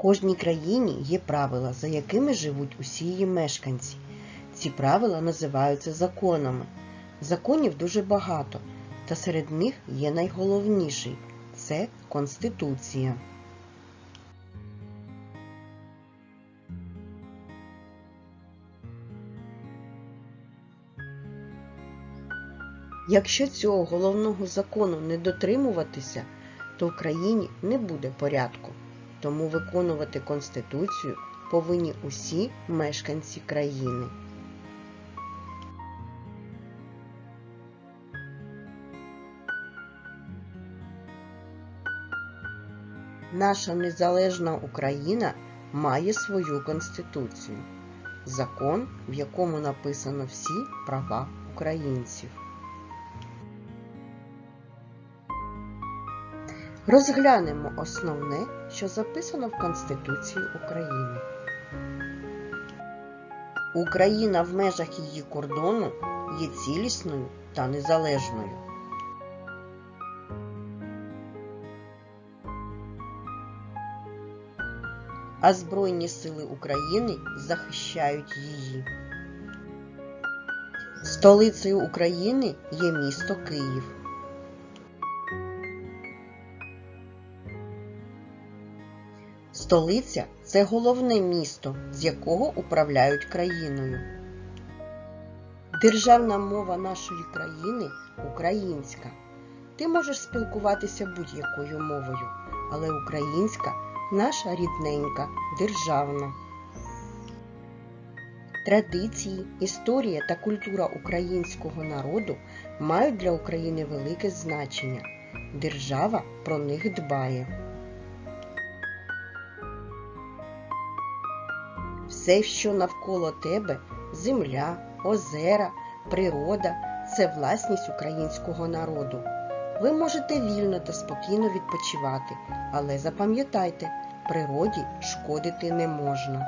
кожній країні є правила, за якими живуть усі її мешканці. Ці правила називаються законами. Законів дуже багато, та серед них є найголовніший це Конституція. Якщо цього головного закону не дотримуватися, то в країні не буде порядку. Тому виконувати Конституцію повинні усі мешканці країни. Наша незалежна Україна має свою конституцію, закон, в якому написано всі права українців. Розглянемо основне, що записано в Конституції України. Україна в межах її кордону є цілісною та незалежною. А Збройні сили України захищають її. Столицею України є місто Київ. Столиця це головне місто, з якого управляють країною. Державна мова нашої країни українська. Ти можеш спілкуватися будь-якою мовою, але українська наша рідненька, державна. Традиції, історія та культура українського народу мають для України велике значення. Держава про них дбає. Все, що навколо тебе земля, озера, природа це власність українського народу. Ви можете вільно та спокійно відпочивати, але запам'ятайте, природі шкодити не можна.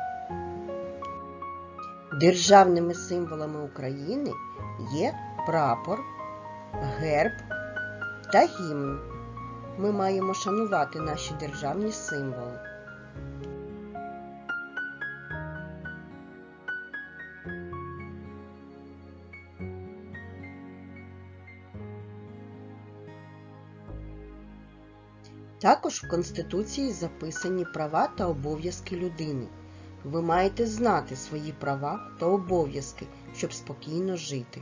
Державними символами України є прапор, герб та гімн. Ми маємо шанувати наші державні символи. Також в Конституції записані права та обов'язки людини. Ви маєте знати свої права та обов'язки, щоб спокійно жити.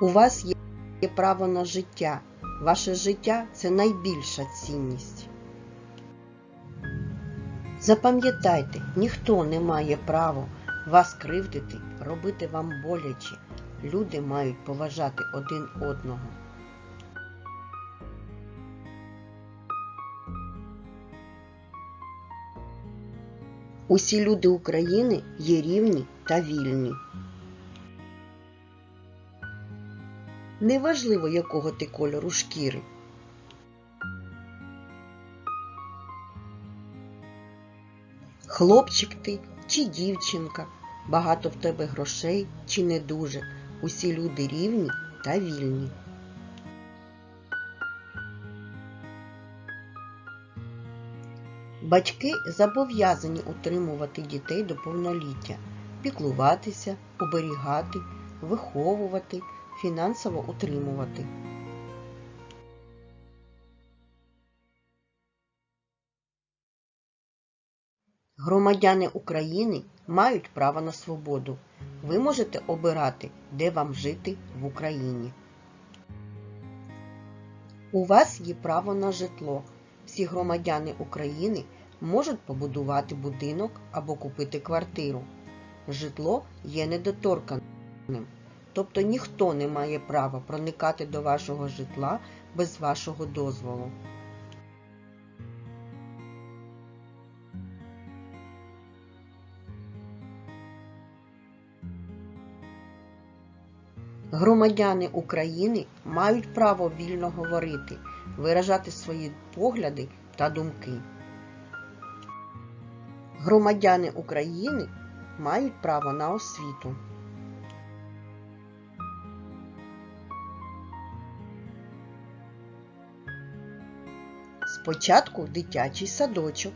У вас є право на життя. Ваше життя це найбільша цінність. Запам'ятайте, ніхто не має права вас кривдити, робити вам боляче. Люди мають поважати один одного. Усі люди України є рівні та вільні. Неважливо, якого ти кольору шкіри. Хлопчик ти чи дівчинка, багато в тебе грошей чи не дуже. Усі люди рівні та вільні. Батьки зобов'язані утримувати дітей до повноліття, піклуватися, оберігати, виховувати, фінансово утримувати. Громадяни України мають право на свободу. Ви можете обирати, де вам жити в Україні. У вас є право на житло. Всі громадяни України можуть побудувати будинок або купити квартиру. Житло є недоторканим, тобто ніхто не має права проникати до вашого житла без вашого дозволу. Громадяни України мають право вільно говорити, виражати свої погляди та думки. Громадяни України мають право на освіту. Спочатку дитячий садочок.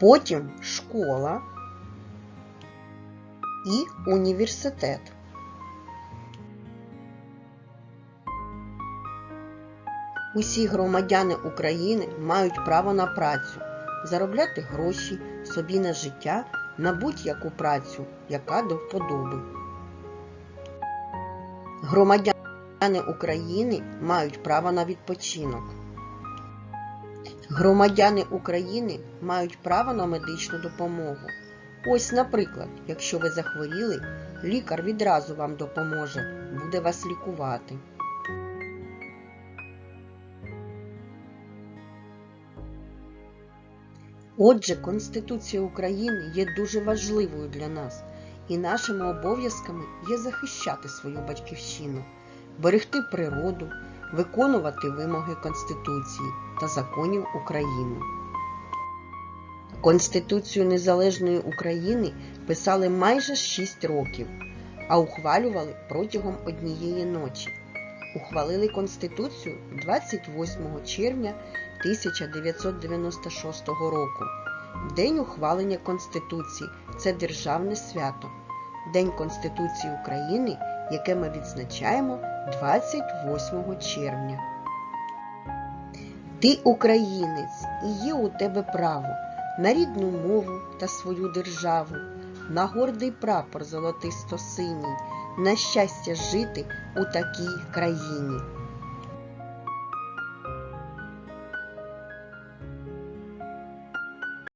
Потім школа і університет. Усі громадяни України мають право на працю, заробляти гроші собі на життя на будь-яку працю, яка до вподоби. Громадяни України мають право на відпочинок. Громадяни України мають право на медичну допомогу. Ось, наприклад, якщо ви захворіли, лікар відразу вам допоможе, буде вас лікувати. Отже, Конституція України є дуже важливою для нас, і нашими обов'язками є захищати свою батьківщину, берегти природу, виконувати вимоги Конституції та законів України. Конституцію Незалежної України писали майже 6 років, а ухвалювали протягом однієї ночі. Ухвалили Конституцію 28 червня 1996 року. День ухвалення Конституції це державне свято. День Конституції України, яке ми відзначаємо 28 червня. Ти українець і є у тебе право на рідну мову та свою державу, на гордий прапор золотисто-синій, на щастя жити у такій країні.